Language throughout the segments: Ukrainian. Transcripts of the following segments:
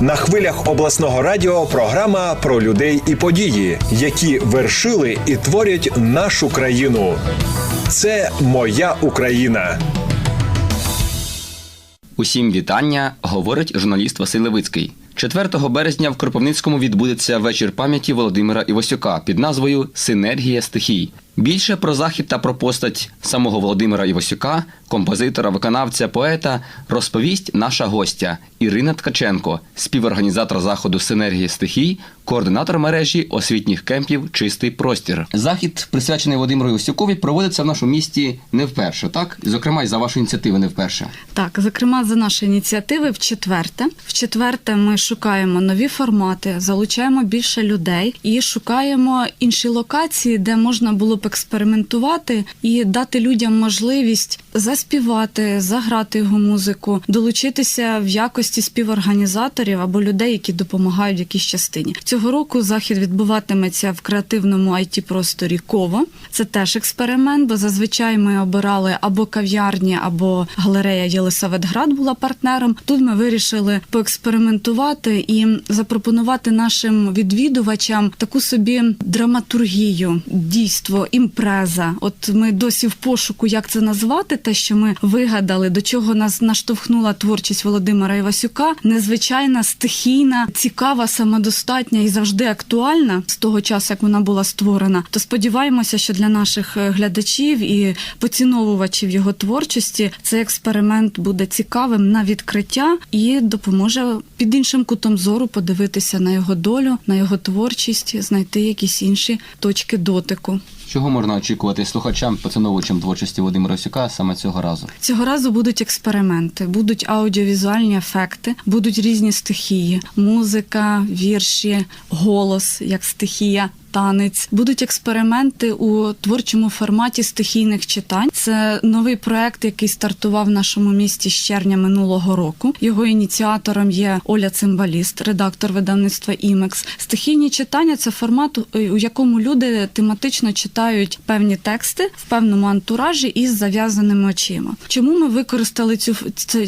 На хвилях обласного радіо програма про людей і події, які вершили і творять нашу країну. Це моя Україна. Усім вітання, говорить журналіст Василь Левицький. 4 березня в Кропивницькому відбудеться вечір пам'яті Володимира Івасюка під назвою Синергія стихій. Більше про захід та про постать самого Володимира Івасюка, композитора, виконавця, поета, розповість наша гостя Ірина Ткаченко, співорганізатор заходу Синергія стихій, координатор мережі освітніх кемпів Чистий простір. Захід, присвячений Володимиру Івасюкові, проводиться в нашому місті не вперше, так? Зокрема, і за вашої ініціативи не вперше. Так, зокрема, за наші ініціативи в четверте. В четверте ми шукаємо нові формати, залучаємо більше людей і шукаємо інші локації, де можна було б експериментувати і дати людям можливість заспівати, заграти його музику, долучитися в якості співорганізаторів або людей, які допомагають в якійсь частині. Цього року захід відбуватиметься в креативному it просторі Ково. Це теж експеримент, бо зазвичай ми обирали або кав'ярні, або галерея Єлисаветград була партнером. Тут ми вирішили поекспериментувати і запропонувати нашим відвідувачам таку собі драматургію, дійство, імпреза. От ми досі в пошуку, як це назвати, те, що ми вигадали, до чого нас наштовхнула творчість Володимира Івасюка. Незвичайна, стихійна, цікава, самодостатня і завжди актуальна з того часу, як вона була створена. То сподіваємося, що для наших е, глядачів і поціновувачів його творчості цей експеримент буде цікавим на відкриття і допоможе під іншим кутом зору подивитися на його долю, на його творчість, знайти якісь інші точки дотику. Чого можна очікувати слухачам, поціновувачам творчості Володимира Сюка саме цього разу? Цього разу будуть експерименти, будуть аудіовізуальні ефекти, будуть різні стихії: музика, вірші, голос як стихія. Танець будуть експерименти у творчому форматі стихійних читань. Це новий проект, який стартував в нашому місті з червня минулого року. Його ініціатором є Оля Цимбаліст, редактор видавництва Імекс. Стихійні читання це формат, у якому люди тематично читають певні тексти в певному антуражі із зав'язаними очима. Чому ми використали цю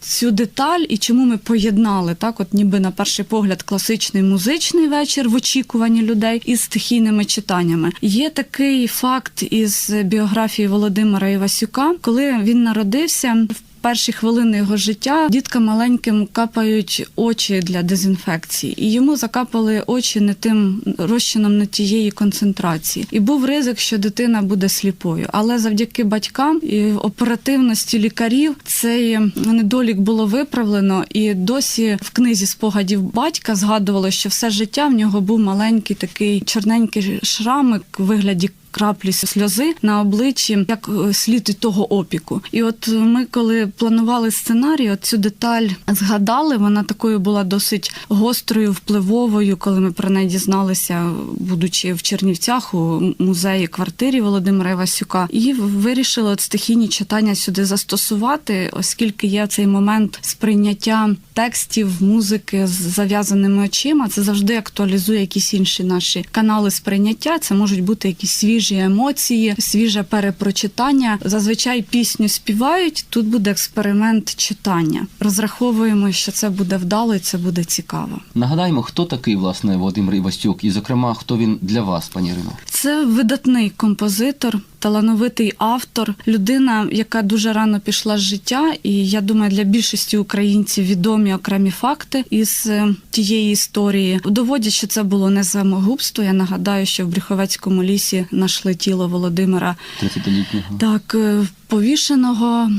цю, деталь і чому ми поєднали так, от ніби на перший погляд класичний музичний вечір в очікуванні людей із стихійними читаннями. Є такий факт із біографії Володимира Івасюка, коли він народився в перші хвилини його життя діткам маленьким капають очі для дезінфекції, і йому закапали очі не тим розчином не тієї концентрації. І був ризик, що дитина буде сліпою. Але завдяки батькам і оперативності лікарів цей недолік було виправлено. І досі в книзі спогадів батька згадувало, що все життя в нього був маленький такий чорненький шрамик у вигляді краплі сльози на обличчі, як е, слід того опіку. І от ми, коли планували сценарій, от цю деталь згадали. Вона такою була досить гострою, впливовою, коли ми про неї дізналися, будучи в Чернівцях у музеї квартирі Володимира Івасюка, і вирішили от стихійні читання сюди застосувати, оскільки є цей момент сприйняття текстів, музики з зав'язаними очима. Це завжди актуалізує якісь інші наші канали сприйняття. Це можуть бути якісь свіжі свіжі емоції, свіже перепрочитання. Зазвичай пісню співають. Тут буде експеримент читання. Розраховуємо, що це буде вдало і це буде цікаво. Нагадаємо, хто такий власне Володимир Івастюк, і, зокрема, хто він для вас, пані Ірино? Це видатний композитор. Талановитий автор, людина, яка дуже рано пішла з життя, і я думаю, для більшості українців відомі окремі факти із е, тієї історії. Доводять, що це було не самогубство. Я нагадаю, що в Брюховецькому лісі знайшли тіло Володимира 30-літнього. Так, е, повішеного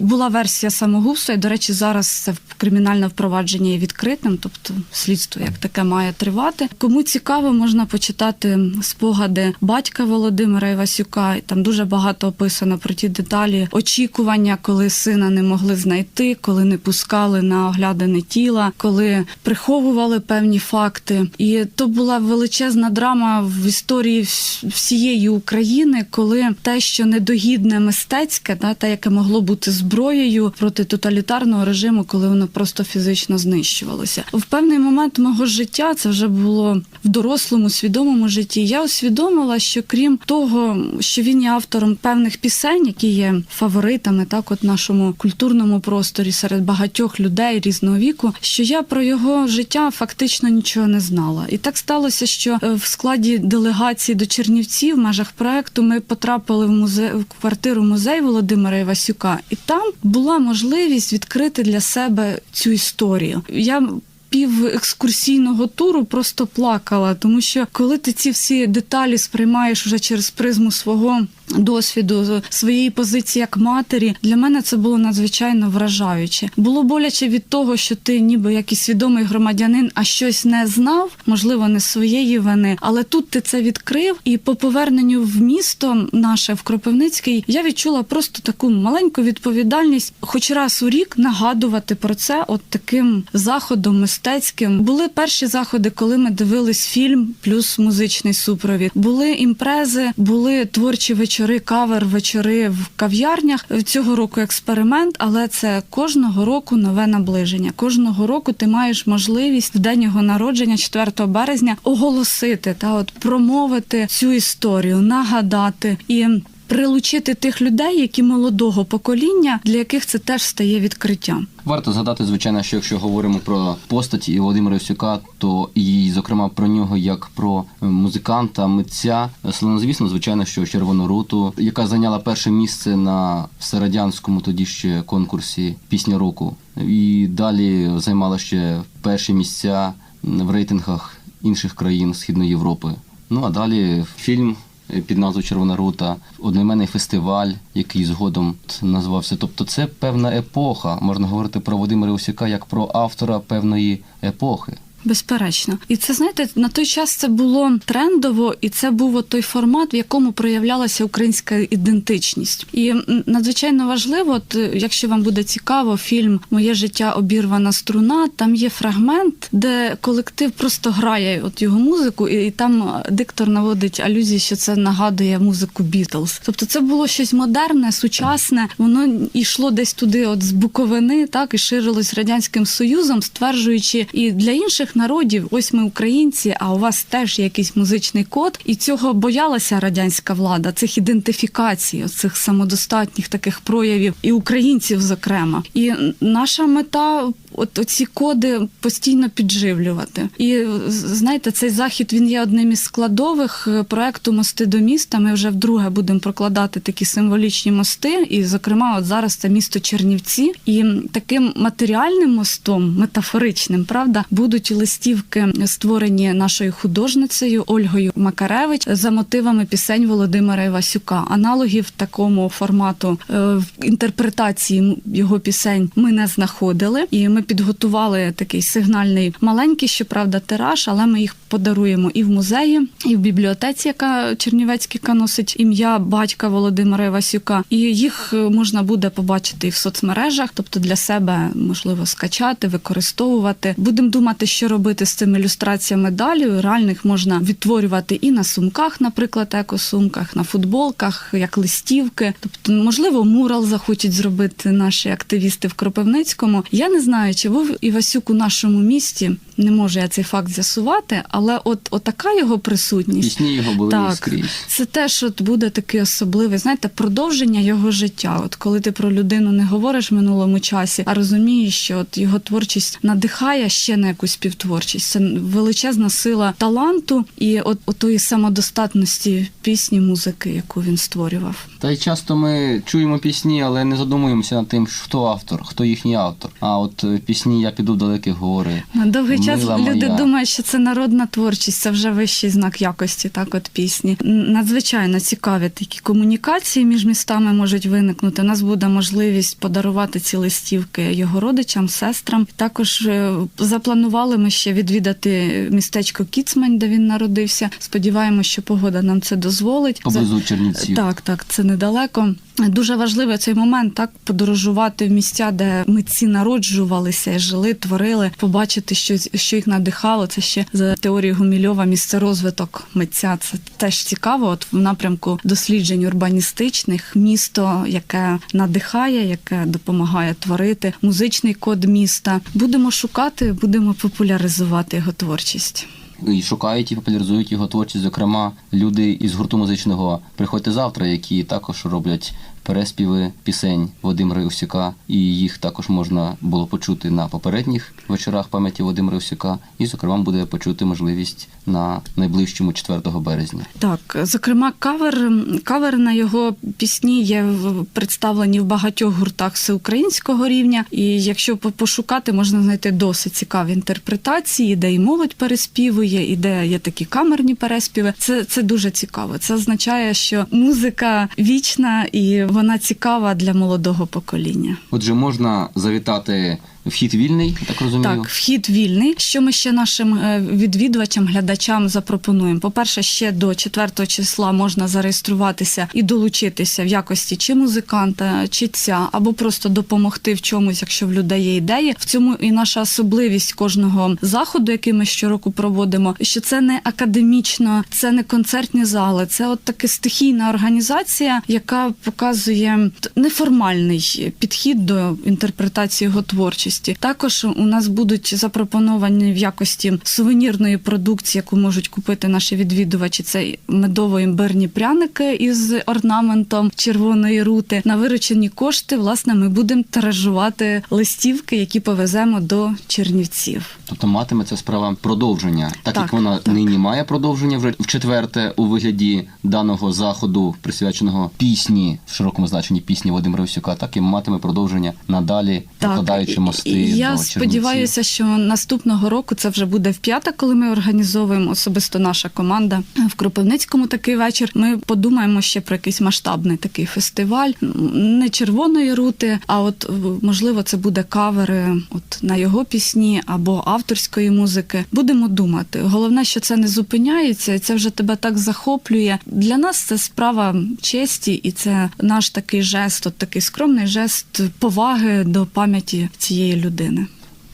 була версія самогубства. І, до речі, зараз це кримінальне впровадження є відкритим, тобто слідство як таке має тривати. Кому цікаво, можна почитати спогади батька Володимира Івасюка. Там дуже багато описано про ті деталі очікування, коли сина не могли знайти, коли не пускали на оглядане тіла, коли приховували певні факти. І то була величезна драма в історії всієї України, коли те, що недогідне мистецьке, да, те, яке могло бути зброєю проти тоталітарного режиму, коли воно просто фізично знищувалося. В певний момент мого життя це вже було в дорослому, свідомому житті. Я усвідомила, що крім того, що він він є автором певних пісень, які є фаворитами, так, от нашому культурному просторі серед багатьох людей різного віку. Що я про його життя фактично нічого не знала. І так сталося, що е, в складі делегації до Чернівців в межах проекту ми потрапили в музей в квартиру музей Володимира Івасюка, і там була можливість відкрити для себе цю історію. Я пів екскурсійного туру просто плакала, тому що коли ти ці всі деталі сприймаєш вже через призму свого досвіду, своєї позиції як матері, для мене це було надзвичайно вражаюче. Було боляче від того, що ти ніби як і свідомий громадянин, а щось не знав, можливо, не своєї вини, але тут ти це відкрив, і по поверненню в місто наше в Кропивницький я відчула просто таку маленьку відповідальність, хоч раз у рік нагадувати про це, от таким заходом мистецьким. Були перші заходи, коли ми дивились фільм, плюс музичний супровід. Були імпрези, були творчі вечори, кавер вечори в кав'ярнях. Цього року експеримент, але це кожного року нове наближення. Кожного року ти маєш можливість в день його народження, 4 березня, оголосити та от промовити цю історію, нагадати і. Прилучити тих людей, які молодого покоління, для яких це теж стає відкриттям. Варто згадати, звичайно, що якщо говоримо про постаті і Володимира Івсюка, то і, зокрема, про нього як про музиканта, митця, славнозвісно, звичайно, що Червону руту, яка зайняла перше місце на всерадянському тоді ще конкурсі Пісня року, і далі займала ще перші місця в рейтингах інших країн Східної Європи. Ну а далі фільм під назвою Червона рута, одноіменний фестиваль, який згодом назвався. Тобто, це певна епоха. Можна говорити про Володимира Усіка як про автора певної епохи. Безперечно, і це знаєте, на той час це було трендово, і це був той формат, в якому проявлялася українська ідентичність. І надзвичайно важливо, от, е, якщо вам буде цікаво, фільм Моє життя обірвана струна. Там є фрагмент, де колектив просто грає от його музику, і, і там е, диктор наводить алюзії, що це нагадує музику Бітлз. Тобто, це було щось модерне, сучасне. Воно йшло десь туди, от з Буковини, так і ширилось радянським союзом, стверджуючи і для інших народів, ось ми українці, а у вас теж якийсь музичний код, і цього боялася радянська влада, цих ідентифікацій, цих самодостатніх таких проявів, і українців, зокрема. І наша мета. От оці коди постійно підживлювати, і знаєте, цей захід він є одним із складових е, проекту Мости до міста. Ми вже вдруге будемо прокладати такі символічні мости. І, зокрема, от зараз це місто Чернівці, і таким матеріальним мостом, метафоричним, правда, будуть листівки створені нашою художницею Ольгою Макаревич за мотивами пісень Володимира Івасюка. Аналогів такому формату е, в інтерпретації його пісень ми не знаходили, і ми підготували такий сигнальний маленький, щоправда, тираж, але ми їх подаруємо і в музеї, і в бібліотеці, яка Чернівецька носить ім'я батька Володимира Івасюка. І їх е, можна буде побачити і в соцмережах, тобто для себе можливо скачати, використовувати. Будемо думати, що робити з цими ілюстраціями далі. Реально їх можна відтворювати і на сумках, наприклад, екосумках, на футболках, як листівки. Тобто, можливо, мурал захочуть зробити наші активісти в Кропивницькому. Я не знаю, був Івасюк у нашому місті. Не можу я цей факт з'ясувати, але от, от така його присутність. Пісні його були Так, скрізь. це теж от буде такий особливий, знаєте, продовження його життя. От коли ти про людину не говориш в минулому часі, а розумієш, що от його творчість надихає ще на якусь співтворчість. Це величезна сила таланту і от, от тої самодостатності пісні, музики, яку він створював. Та й часто ми чуємо пісні, але не задумуємося над тим, хто автор, хто їхній автор. А от е, пісні Я піду в далекі гори. На довгий час «Мила люди думають, що це народна творчість, це вже вищий знак якості, так от пісні. Надзвичайно цікаві такі комунікації між містами можуть виникнути. У нас буде можливість подарувати ці листівки його родичам, сестрам. Також е, запланували ми ще відвідати містечко Кіцмань, де він народився. Сподіваємося, що погода нам це дозволить. Поблизу Чернівців. Так, так, це недалеко. Дуже важливий цей момент так подорожувати в місця, де митці народжувалися, жили, творили, побачити, що, що їх надихало. Це ще за теорією Гумільова місцерозвиток митця. Це теж цікаво. От в напрямку досліджень урбаністичних місто, яке надихає, яке допомагає творити, музичний код міста. Будемо шукати, будемо популяризувати його творчість. І шукають і популяризують його творчість. Зокрема, люди із гурту музичного приходьте завтра, які також роблять переспіви пісень Володимира Усюка, і їх також можна було почути на попередніх вечорах пам'яті Володимира Усюка. І, зокрема, буде почути можливість на найближчому 4 березня. Так, зокрема, кавер, кавер на його пісні є представлені в багатьох гуртах всеукраїнського рівня. І якщо пошукати, можна знайти досить цікаві інтерпретації, де і молодь переспівує, і де є такі камерні переспіви. Це, це дуже цікаво. Це означає, що музика вічна і вона цікава для молодого покоління. Отже, можна завітати вхід вільний, так розумію. Так, вхід вільний. Що ми ще нашим е, відвідувачам, глядачам запропонуємо? По-перше, ще до 4 числа можна зареєструватися і долучитися в якості чи музиканта, чи ця, або просто допомогти в чомусь, якщо в людей є ідеї. В цьому і наша особливість кожного заходу, який ми щороку проводимо, що це не академічно, це не концертні зали, це от таки стихійна організація, яка показує неформальний підхід до інтерпретації його творчості. Також у нас будуть запропоновані в якості сувенірної продукції, яку можуть купити наші відвідувачі. Це медово-імбирні пряники із орнаментом червоної рути. На виручені кошти, власне, ми будемо тиражувати листівки, які повеземо до Чернівців. Тобто матиме ця справа продовження, так, Так, як вона так. нині має продовження вже в четверте у вигляді даного заходу, присвяченого пісні в широкому значенні пісні Володимира Усюка, так і матиме продовження надалі, прокладаючи мости. до я Чернівців. сподіваюся, що наступного року це вже буде в п'яте, коли ми організовуємо особисто наша команда в Кропивницькому такий вечір. Ми подумаємо ще про якийсь масштабний такий фестиваль, не червоної рути, а от можливо це буде кавери от на його пісні або авторської музики. Будемо думати. Головне, що це не зупиняється, і це вже тебе так захоплює. Для нас це справа честі, і це наш такий жест, от такий скромний жест поваги до пам'яті цієї людини.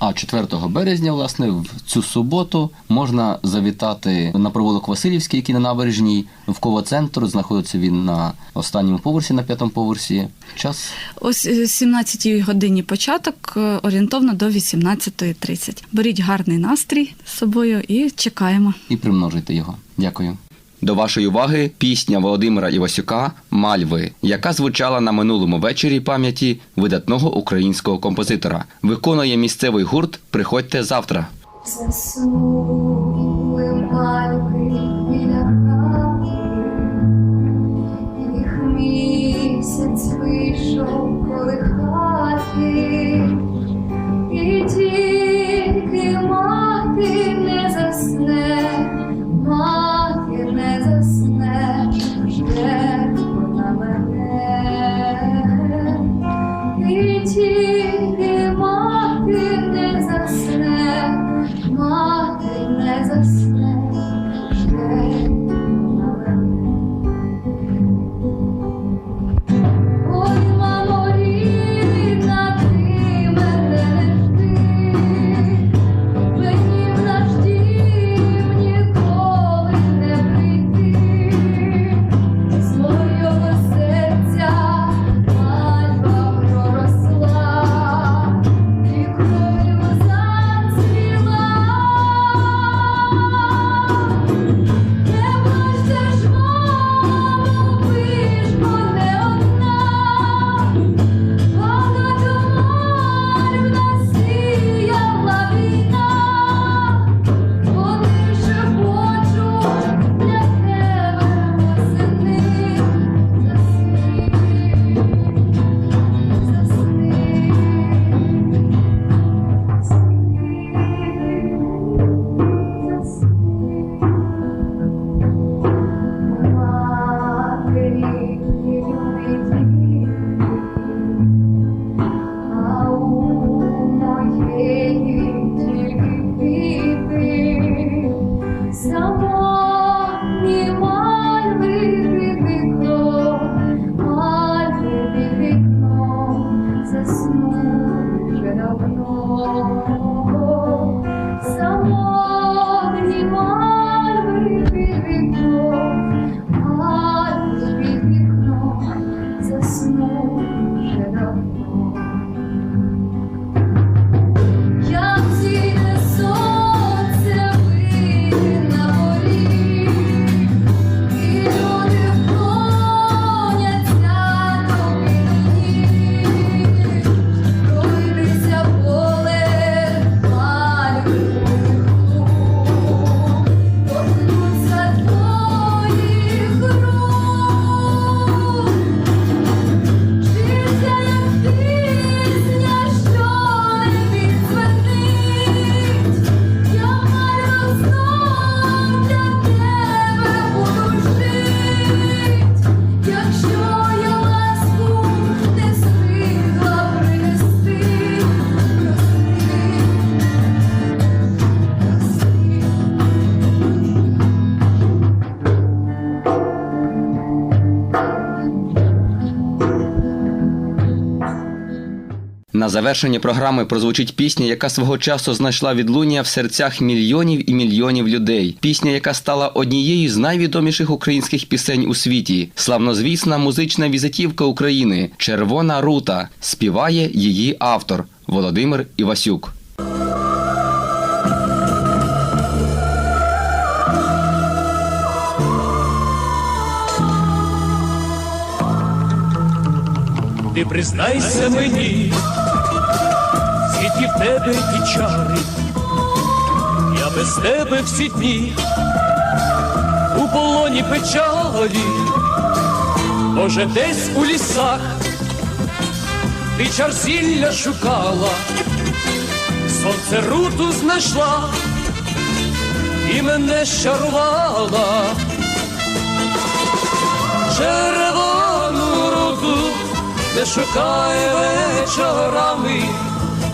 А 4 березня, власне, в цю суботу можна завітати на провулок Васильівський, який на набережній в Кова-центр. Знаходиться він на останньому поверсі, на п'ятому поверсі. Час Ось е, 17 годині початок, е, орієнтовно до 18.30. Беріть гарний настрій з собою і чекаємо. і примножуйте його. Дякую. До вашої уваги пісня Володимира Івасюка Мальви, яка звучала на минулому вечорі пам'яті видатного українського композитора. Виконує місцевий гурт Приходьте завтра. Заснули мальви місяць вийшов завершення програми прозвучить пісня, яка свого часу знайшла відлуння в серцях мільйонів і мільйонів людей. Пісня, яка стала однією з найвідоміших українських пісень у світі. Славнозвісна музична візитівка України Червона рута співає її автор Володимир Івасюк. Ти признайся мені, скільки в тебе ті чари, я без тебе всі дні у полоні печалі, може, десь у лісах ти чар зілля шукала, сонце руту знайшла і мене щарувала. Червону руку не шукай вечорами,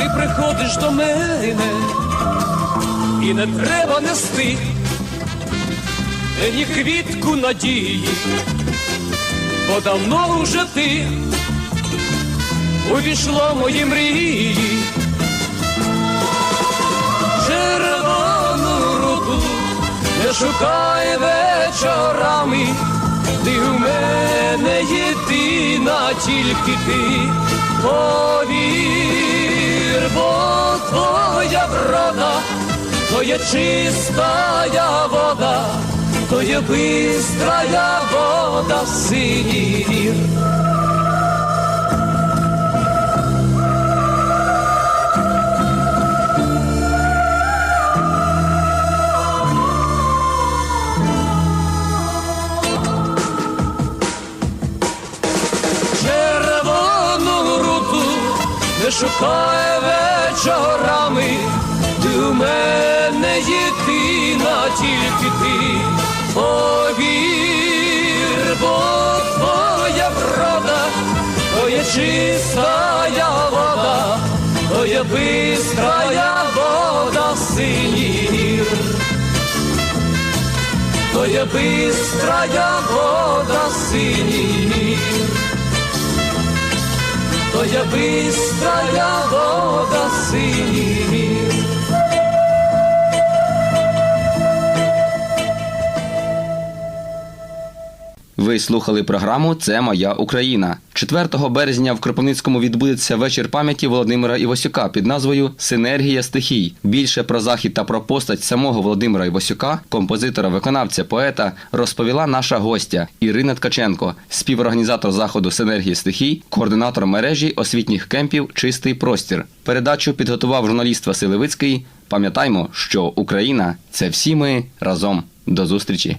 ти приходиш до мене, і не треба нести мені квітку надії, бо давно вже ти увійшла в мої мрії. Червону руку не шукай вечорами, ти у мене єдина, тільки ти повір, бо твоя врода, то є чистая вода, то є бистрая вода синір. червону не шукай вечорами, ти у мене єдина, тільки ти. Повір, бо твоя врода, то є вода, то є бистрая вода синір. То є бистрая вода синір то я бистрая вода синір. Ви слухали програму Це моя Україна. 4 березня в Кропивницькому відбудеться вечір пам'яті Володимира Івасюка під назвою Синергія стихій. Більше про захід та про постать самого Володимира Івасюка, композитора, виконавця, поета, розповіла наша гостя Ірина Ткаченко, співорганізатор заходу Синергія стихій, координатор мережі освітніх кемпів Чистий простір. Передачу підготував журналіст Василь Левицький. Пам'ятаймо, що Україна це всі ми разом. До зустрічі.